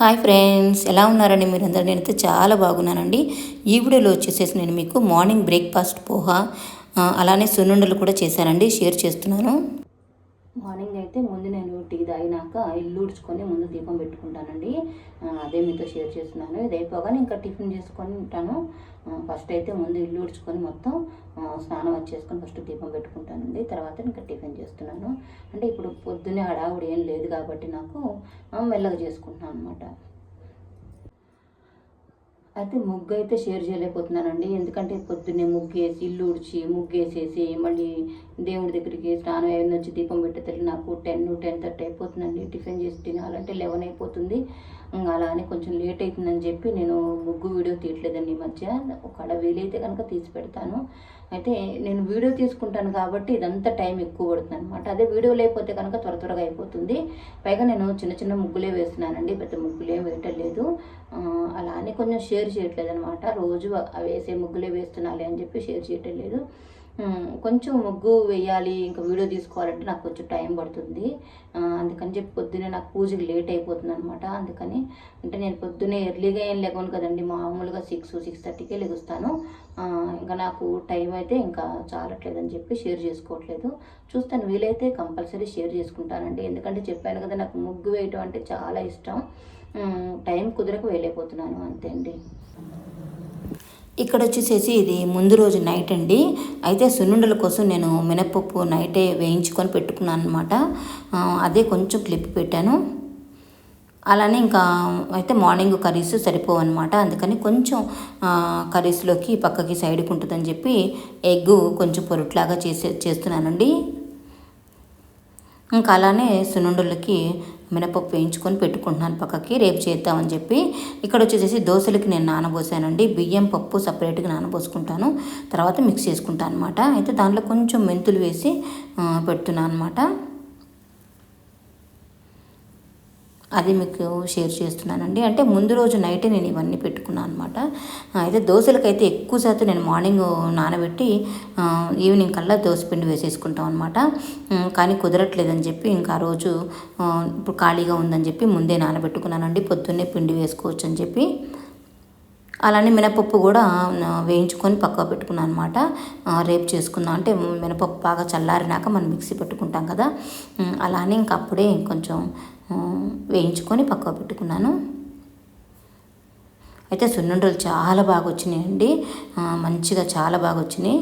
Hi friends ఎలా ఉన్నారండి మీరందరూ? నేనైతే చాలా బాగున్నానండి. ఈ వీడియోలో వచ్చేసేసి నేను మీకు మార్నింగ్ బ్రేక్ఫాస్ట్ పోహా అలానే సున్నుండలు కూడా చేశానండి షేర్ చేస్తున్నాను. మార్నింగ్ అయితే ముందు నేను టీ తాగినాక ఇల్లు ఉడుచుకొని ముందు దీపం పెట్టుకుంటానండి. అదే మీతో షేర్ చేస్తున్నాను. ఇది అయిపోగానే ఇంకా టిఫిన్ చేసుకొని ఉంటాను ఫస్ట్ అయితే ముందు ఇల్లు ఉడుచుకొని మొత్తం స్నానం వచ్చేసుకొని ఫస్ట్ దీపం పెట్టుకుంటానండి. తర్వాత ఇంకా టిఫిన్ చేస్తున్నాను. అంటే ఇప్పుడు పొద్దున్నే హడావుడు ఏం లేదు కాబట్టి నాకు మెల్లగా చేసుకుంటున్నాను అనమాట అయితే ముగ్గు అయితే షేర్ చేయలేకపోతున్నానండి. ఎందుకంటే పొద్దున్నే ముగ్గేసి ఇల్లు ఉడిచి ముగ్గేసేసి మళ్ళీ దేవుడి దగ్గరికి స్నానం అయిన వచ్చి దీపం పెట్టేసరికి నాకు టెన్ టెన్ థర్టీ అయిపోతుందండి. టిఫిన్ చేసి తినాలంటే లెవెన్ అయిపోతుంది. అలా అని కొంచెం లేట్ అవుతుందని చెప్పి నేను ముగ్గు వీడియో తీయట్లేదండి ఈ మధ్య. ఒకవేళ వీలైతే కనుక తీసి పెడతాను. అయితే నేను వీడియో తీసుకుంటాను కాబట్టి ఇదంతా టైం ఎక్కువ పడుతుంది అనమాట అదే వీడియో లేకపోతే కనుక త్వర త్వరగా అయిపోతుంది. పైగా నేను చిన్న చిన్న ముగ్గులే వేస్తున్నానండి. పెద్ద ముగ్గులేం వేయటం లేదు అలా అని కొంచెం షేర్ చేయట్లేదు అనమాట రోజు వేసే ముగ్గులే వేస్తున్నాలి అని చెప్పి షేర్ చేయటం లేదు. కొంచెం ముగ్గు వేయాలి ఇంకా వీడియో తీసుకోవాలంటే నాకు కొంచెం టైం పడుతుంది. అందుకని చెప్పి పొద్దునే నాకు పూజకి లేట్ అయిపోతుంది అనమాట అందుకని అంటే నేను పొద్దునే ఎర్లీగా ఏం లేవను కదండి. మామూలుగా సిక్స్ సిక్స్ థర్టీకే లెగుస్తాను. ఇంకా నాకు టైం అయితే ఇంకా చాలట్లేదని చెప్పి షేర్ చేసుకోవట్లేదు. చూస్తాను వీలైతే కంపల్సరీ షేర్ చేసుకుంటానండి. ఎందుకంటే చెప్పాను కదా నాకు ముగ్గు వేయటం అంటే చాలా ఇష్టం. టైం కుదరక వేయలేకపోతున్నాను అంతే అండి. ఇక్కడ వచ్చేసేసి ఇది ముందు రోజు నైట్ అండి. అయితే సున్నుండల కోసం నేను మినపప్పు నైటే వేయించుకొని పెట్టుకున్నాను అనమాట అదే కొంచెం క్లిప్ పెట్టాను. అలానే ఇంకా అయితే మార్నింగ్ కర్రీస్ సరిపోవన్నమాట అందుకని కొంచెం కర్రీస్లోకి పక్కకి సైడ్కి ఉంటుందని చెప్పి ఎగ్ కొంచెం పొరుట్లాగా చేసే చేస్తున్నానండి. ఇంకా అలానే సున్నుండలకి మినపప్పు వేయించుకొని పెట్టుకుంటున్నాను పక్కకి రేపు చేద్దామని చెప్పి. ఇక్కడ వచ్చేసేసి దోశలకి నేను నానబోసానండి. బియ్యం పప్పు సపరేట్గా నానబోసుకుంటాను. తర్వాత మిక్స్ చేసుకుంటాను అనమాట అయితే దాంట్లో కొంచెం మెంతులు వేసి పెడుతున్నాను అనమాట అది మీకు షేర్ చేస్తున్నానండి. అంటే ముందు రోజు నైటే నేను ఇవన్నీ పెట్టుకున్నాను అనమాట అయితే దోశలకైతే ఎక్కువ శాతం నేను మార్నింగ్ నానబెట్టి ఈవినింగ్ కల్లా దోశపిండి వేసేసుకుంటాం అనమాట కానీ కుదరట్లేదని చెప్పి ఇంకా ఆ రోజు ఇప్పుడు ఖాళీగా ఉందని చెప్పి ముందే నానబెట్టుకున్నానండి. పొద్దున్నే పిండి వేసుకోవచ్చు అని చెప్పి. అలానే మినపప్పు కూడా వేయించుకొని పక్కకు పెట్టుకున్నాను అనమాట రేపు చేసుకుందాం. అంటే మినపప్పు బాగా చల్లారినాక మనం మిక్సీ పెట్టుకుంటాం కదా. అలానే ఇంక అప్పుడే కొంచెం వేయించుకొని పక్కకు పెట్టుకున్నాను. అయితే సున్నుండలు చాలా బాగా వచ్చినాయండి మంచిగా చాలా బాగా వచ్చినాయి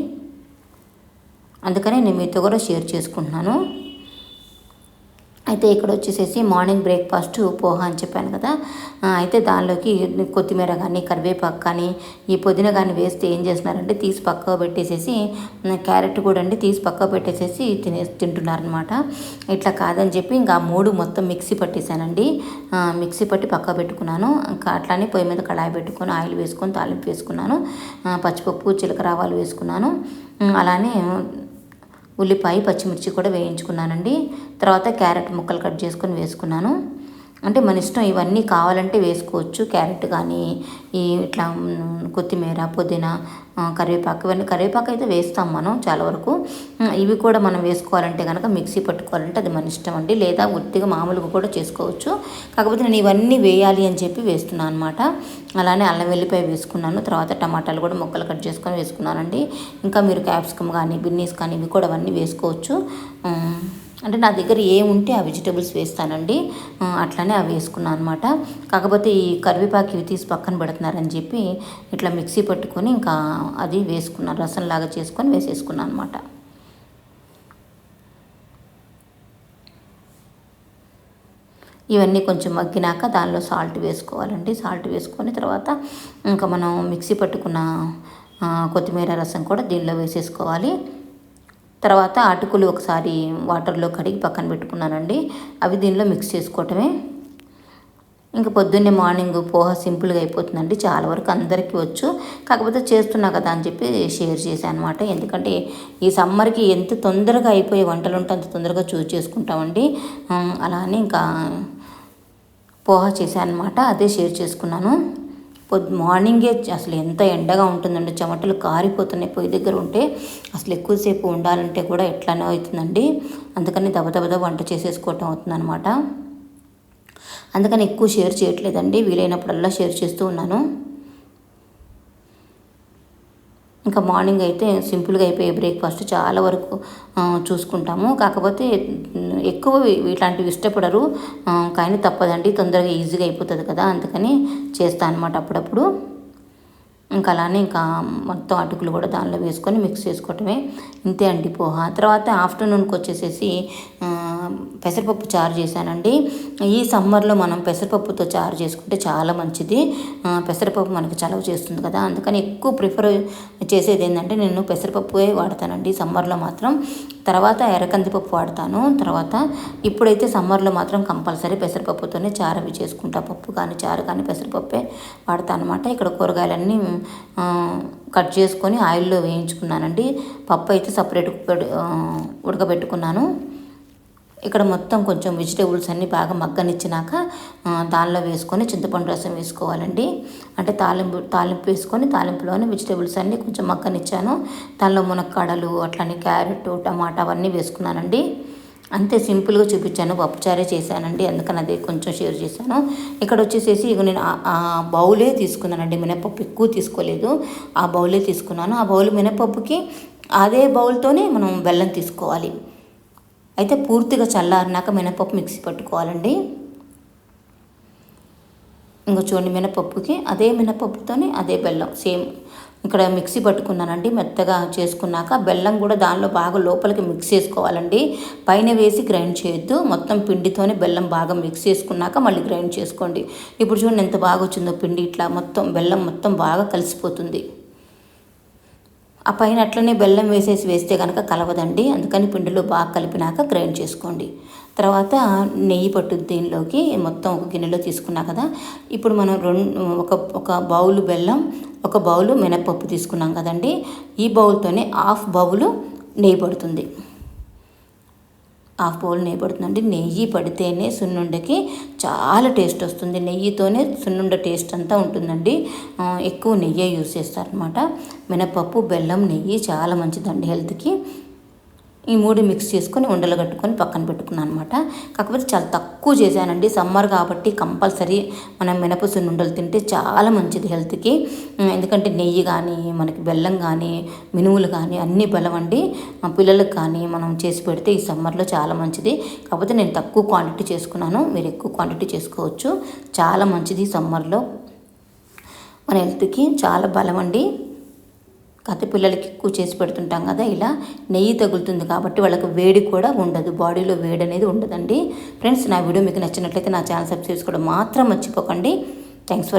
అందుకనే నేను మీతో కూడా షేర్ చేసుకుంటున్నాను. అయితే ఇక్కడ వచ్చేసేసి మార్నింగ్ బ్రేక్ఫాస్ట్ పోహా అని చెప్పాను కదా. అయితే దానిలోకి కొత్తిమీర కానీ కరివేపాకు కానీ ఈ పుదీనా కానీ వేస్తే ఏం చేస్తున్నారంటే తీసి పక్కకు పెట్టేసేసి క్యారెట్ కూడా అండి తీసి పక్కకు పెట్టేసేసి తినే తింటున్నారనమాట ఇట్లా కాదని చెప్పి ఇంకా మూడు మొత్తం మిక్సీ పట్టేశానండి. మిక్సీ పట్టి పక్క పెట్టుకున్నాను. ఇంకా అట్లానే పొయ్యి మీద కళాయి పెట్టుకొని ఆయిల్ వేసుకొని తాలింపు వేసుకున్నాను. పచ్చిపప్పు జీలకర్ర ఆవాలు వేసుకున్నాను. అలానే ఉల్లిపాయ పచ్చిమిర్చి కూడా వేయించుకున్నానండి. తర్వాత క్యారెట్ ముక్కలు కట్ చేసుకొని వేసుకున్నాను. అంటే మన ఇష్టం ఇవన్నీ కావాలంటే వేసుకోవచ్చు. క్యారెట్ కానీ ఈ ఇట్లా కొత్తిమీర పుదీనా కరివేపాకు ఇవన్నీ కరివేపాకు అయితే వేస్తాం మనం చాలా వరకు. ఇవి కూడా మనం వేసుకోవాలంటే కనుక మిక్సీ పట్టుకోవాలంటే అది మన ఇష్టం అండి. లేదా ఉత్తిగా మామూలుగా కూడా చేసుకోవచ్చు. కాకపోతే నేను ఇవన్నీ వేయాలి అని చెప్పి వేస్తున్నాను అనమాట అలానే అల్లం వెల్లిపాయ వేసుకున్నాను. తర్వాత టమాటాలు కూడా ముక్కలు కట్ చేసుకొని వేసుకున్నానండి. ఇంకా మీరు క్యాప్సికమ్ కానీ బిన్నీస్ కానీ ఇవి కూడా అవన్నీ వేసుకోవచ్చు. అంటే నా దగ్గర ఏముంటే ఆ వెజిటేబుల్స్ వేస్తానండి. అట్లానే అవి వేసుకున్నాను అనమాట కాకపోతే ఈ కరివేపాకు ఇవి తీసి పక్కన పెడుతున్నారని చెప్పి ఇట్లా మిక్సీ పట్టుకొని ఇంకా అది వేసుకున్నాను రసంలాగా చేసుకొని వేసేసుకున్నాను అనమాట ఇవన్నీ కొంచెం మగ్గినాక దానిలో సాల్ట్ వేసుకోవాలండి. సాల్ట్ వేసుకొని తర్వాత ఇంకా మనం మిక్సీ పట్టుకున్న కొత్తిమీర రసం కూడా దీనిలో వేసేసుకోవాలి. తర్వాత అటుకులు ఒకసారి వాటర్లో కడిగి పక్కన పెట్టుకున్నానండి. అవి దీనిలో మిక్స్ చేసుకోవటమే. ఇంకా పొద్దున్నే మార్నింగ్ పోహ సింపుల్గా అయిపోతుందండి. చాలా వరకు అందరికీ వచ్చు. కాకపోతే చేస్తున్నా కదా అని చెప్పి షేర్ చేశాను అనమాట ఎందుకంటే ఈ సమ్మర్కి ఎంత తొందరగా అయిపోయే వంటలు ఉంటే అంత తొందరగా చూస్ చేసుకుంటామండి. అలానే అలా అని ఇంకా పోహ చేశాను అనమాట అదే షేర్ చేసుకున్నాను. పొద్దు మార్నింగే అసలు ఎంత ఎండగా ఉంటుందండి చెమటలు కారిపోతున్నాయి. పొయ్యి దగ్గర ఉంటే అసలు ఎక్కువసేపు ఉండాలంటే కూడా ఎట్లానే అవుతుందండి. అందుకని దబ వంట చేసేసుకోవటం అవుతుందన్నమాట. అందుకని ఎక్కువ షేర్ చేయట్లేదండి. వీలైనప్పుడల్లా షేర్ చేస్తూ ఉన్నాను. ఇంకా మార్నింగ్ అయితే సింపుల్గా అయిపోయే బ్రేక్ఫాస్ట్ చాలా వరకు చూసుకుంటాము. కాకపోతే ఎక్కువ ఇట్లాంటివి ఇష్టపడరు. కానీ తప్పదండి తొందరగా ఈజీగా అయిపోతుంది కదా అందుకని చేస్తాను అనమాట అప్పుడప్పుడు. ఇంకా అలానే ఇంకా మొత్తం అటుకులు కూడా దానిలో వేసుకొని మిక్స్ చేసుకోవటమే. ఇంతే అండి పోహ. తర్వాత ఆఫ్టర్నూన్కి వచ్చేసేసి పెసరపప్పు చారు చేశానండి. ఈ సమ్మర్లో మనం పెసరపప్పుతో చారు చేసుకుంటే చాలా మంచిది. పెసరపప్పు మనకి చలవ చేస్తుంది కదా. అందుకని ఎక్కువ ప్రిఫర్ చేసేది ఏంటంటే నేను పెసరపప్పుయే వాడతానండి. సమ్మర్లో మాత్రం తర్వాత ఎర్రకందిపప్పు వాడతాను. తర్వాత ఇప్పుడైతే సమ్మర్లో మాత్రం కంపల్సరీ పెసరపప్పుతోనే చారు అవి చేసుకుంటా. పప్పు కానీ చారు కానీ పెసరపప్పే వాడతాను అనమాట ఇక్కడ కూరగాయలన్నీ కట్ చేసుకొని ఆయిల్లో వేయించుకున్నానండి. పప్పు అయితే సపరేట్ ఉడకబెట్టుకున్నాను. ఇక్కడ మొత్తం కొంచెం వెజిటేబుల్స్ అన్నీ బాగా మగ్గనిచ్చినాక దానిలో వేసుకొని చింతపండు రసం వేసుకోవాలండి. అంటే తాలింపు తాలింపు వేసుకొని తాలింపులోనే వెజిటేబుల్స్ అన్నీ కొంచెం మగ్గనిచ్చాను. దానిలో మునక్కాడలు అట్లానే క్యారెట్ టమాటా అవన్నీ వేసుకున్నానండి. అంతే సింపుల్గా చూపించాను పప్పుచారే చేశానండి అందుకని అదే కొంచెం షేర్ చేశాను. ఇక్కడ వచ్చేసేసి ఇక నేను ఆ బౌలే తీసుకున్నానండి మినపప్పు ఎక్కువ తీసుకోలేదు. ఆ బౌలే తీసుకున్నాను. ఆ బౌల్ మినపప్పుకి అదే బౌల్తోనే మనం బెల్లం తీసుకోవాలి. అయితే పూర్తిగా చల్లారినాక మినపప్పు మిక్సీ పట్టుకోవాలండి. ఇంకా చూడండి మినపప్పుకి అదే మినపప్పుతోనే అదే బెల్లం సేమ్ ఇక్కడ మిక్సీ పట్టుకున్నానండి మెత్తగా చేసుకున్నాక బెల్లం కూడా దానిలో బాగా లోపలికి మిక్స్ చేసుకోవాలండి. పైన వేసి గ్రైండ్ చేయొద్దు మొత్తం పిండితోనే బెల్లం బాగా మిక్స్ చేసుకున్నాక మళ్ళీ గ్రైండ్ చేసుకోండి. ఇప్పుడు చూడండి ఎంత బాగా వచ్చిందో పిండి ఇట్లా మొత్తం బెల్లం మొత్తం బాగా కలిసిపోతుంది. ఆ పైన అట్లనే బెల్లం వేసేసి వేస్తే కనుక కలవదండి. అందుకని పిండిలో బాగా కలిపినాక గ్రైండ్ చేసుకోండి. తర్వాత నెయ్యి పట్టుద్ది దీనిలోకి మొత్తం ఒక గిన్నెలో తీసుకున్నా కదా. ఇప్పుడు మనం రెండు ఒక ఒక బౌలు బెల్లం ఒక బౌలు మినప్పప్పు తీసుకున్నాం కదండి. ఈ బౌల్తోనే హాఫ్ బౌలు నెయ్యి పడుతుంది. హాఫ్ బౌల్ నెయ్యి పడుతుందండి. నెయ్యి పడితేనే సున్నుండకి చాలా టేస్ట్ వస్తుంది. నెయ్యితోనే సున్నుండ టేస్ట్ అంతా ఉంటుందండి. ఎక్కువ నెయ్యి యూస్ చేస్తారనమాట మినపప్పు బెల్లం నెయ్యి చాలా మంచిదండి హెల్త్కి. ఈ మూడు మిక్స్ చేసుకొని ఉండలు కట్టుకొని పక్కన పెట్టుకున్నాను అనమాట కాకపోతే చాలా తక్కువ చేశానండి. సమ్మర్ కాబట్టి కంపల్సరీ మనం మినపసుని ఉండలు తింటే చాలా మంచిది హెల్త్కి. ఎందుకంటే నెయ్యి కానీ మనకి బెల్లం కానీ మినుములు కానీ అన్నీ బలం అండి. పిల్లలకు కానీ మనం చేసి పెడితే ఈ సమ్మర్లో చాలా మంచిది. కాకపోతే నేను తక్కువ క్వాంటిటీ చేసుకున్నాను. మీరు ఎక్కువ క్వాంటిటీ చేసుకోవచ్చు. చాలా మంచిది సమ్మర్లో. మన హెల్త్కి చాలా బలం అండి. కథ పిల్లలకి ఎక్కువ చేసి పెడుతుంటాం కదా ఇలా నెయ్యి తగులుతుంది కాబట్టి వాళ్ళకి వేడి కూడా ఉండదు బాడీలో వేడి అనేది ఉండదండి. ఫ్రెండ్స్ నా వీడియో మీకు నచ్చినట్లయితే నా ఛానల్ సబ్స్క్రైబ్ చేసుకోవడం మాత్రం మర్చిపోకండి. Thanks for